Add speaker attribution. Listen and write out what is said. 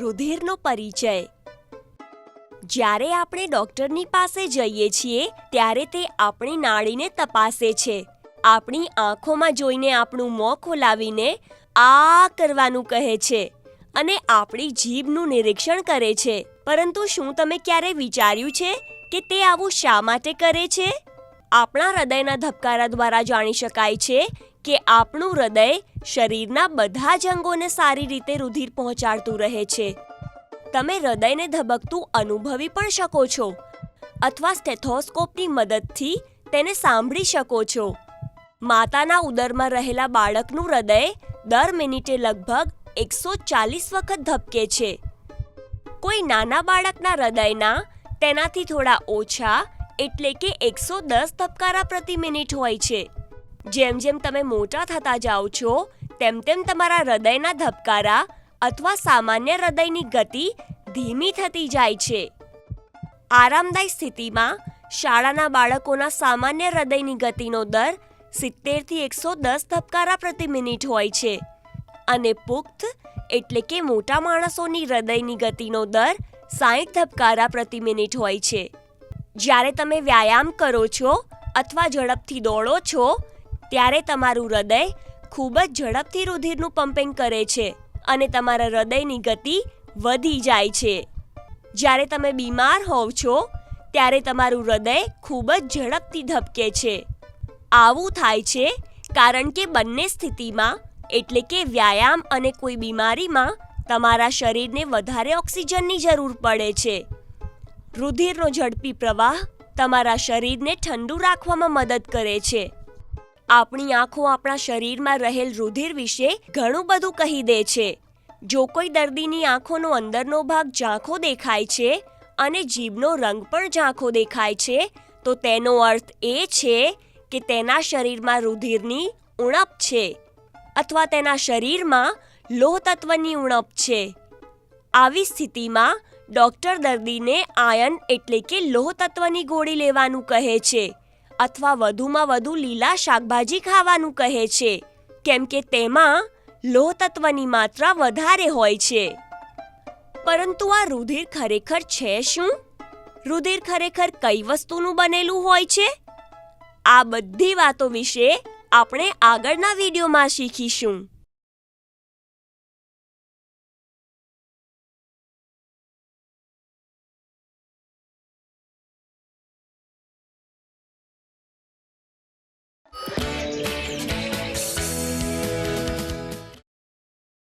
Speaker 1: રુધિરનો પરિચય. જ્યારે આપણે ડૉક્ટરની પાસે જઈએ છીએ, ત્યારે તે આપણી નાળીને તપાસે છે. આપણી આંખોમાં જોઈને આપણું મોં ખોલાવીને આ કરવાનું કહે છે અને આપણી જીભનું નિરીક્ષણ કરે છે. પરંતુ શું તમે ક્યારે વિચાર્યું છે કે તે આવું શા માટે કરે છે? આપણા હૃદયના ધબકારા દ્વારા જાણી શકાય છે કે આપણું હૃદય શરીરના બધા જ અંગોને સારી રીતે રુધિર પહોંચાડતું રહે છે. તમે હૃદયને ધબકતું અનુભવી પણ શકો છો અથવા સ્ટેથોસ્કોપની મદદથી તેને સાંભળી શકો છો. માતાના ઉદરમાં રહેલા બાળકનું હૃદય દર મિનિટે લગભગ એકસો ચાલીસ વખત ધબકે છે. કોઈ નાના બાળકના હૃદયના તેનાથી થોડા ઓછા એટલે કે એકસો દસ ધબકારા પ્રતિ મિનિટ હોય છે. જેમ જેમ તમે મોટા થતા જાઓ છો, તેમ તેમ તમારા હૃદયના ધબકારા અથવા સામાન્ય હૃદયની ગતિ ધીમી થતી જાય છે. આરામદાયી સ્થિતિમાં, શાળાના બાળકોના સામાન્ય હૃદયની ગતિનો દર સિત્તેરથી એકસો દસ ધબકારા પ્રતિ મિનિટ હોય છે. અને પુખ્ત એટલે કે મોટા માણસોની હૃદયની ગતિનો દર સાઠ ધબકારા પ્રતિ મિનિટ હોય છે. જ્યારે તમે વ્યાયામ કરો છો અથવા ઝડપથી દોડો છો ત્યારે તમારું હૃદય ખૂબ જ ઝડપથી રુધિરનું પમ્પિંગ કરે છે અને તમારા હૃદયની ગતિ વધી જાય છે. જ્યારે તમે બીમાર હોવ છો, ત્યારે તમારું હૃદય ખૂબ જ ઝડપથી ધબકે છે. આવું થાય છે કારણ કે બંને સ્થિતિમાં, એટલે કે વ્યાયામ અને કોઈ બીમારીમાં, તમારા શરીરને વધારે ઓક્સિજનની જરૂર પડે છે. રુધિરનો ઝડપી પ્રવાહ તમારા શરીરને ઠંડુ રાખવામાં મદદ કરે છે. આપણી આંખો આપણા શરીરમાં રહેલ રુધિર વિશે ઘણું બધું કહી દે છે. જો કોઈ દર્દીની આંખોનો અંદરનો ભાગ ઝાંખો દેખાય છે અને જીભનો રંગ પણ ઝાંખો દેખાય છે, તો તેનો અર્થ એ છે કે તેના શરીરમાં રુધિરની ઉણપ છે અથવા તેના શરીરમાં લોહ તત્વની ઉણપ છે. આવી સ્થિતિમાં ડોક્ટર દર્દીને આયન એટલે કે લોહ તત્વની ગોળી લેવાનું કહે છે. અથવા વધુમાં વધુ લીલા શાકભાજી ખાવાનું કહે છે. કેમ કે તેમાં લોહ તત્વની માત્રા વધારે હોય છે. પરંતુ આ રુધિર ખરેખર છે શું? રુધિર ખરેખર કઈ વસ્તુનું બનેલું હોય છે? આ બધી વાતો વિશે આપણે આગળના વિડીયોમાં શીખીશું.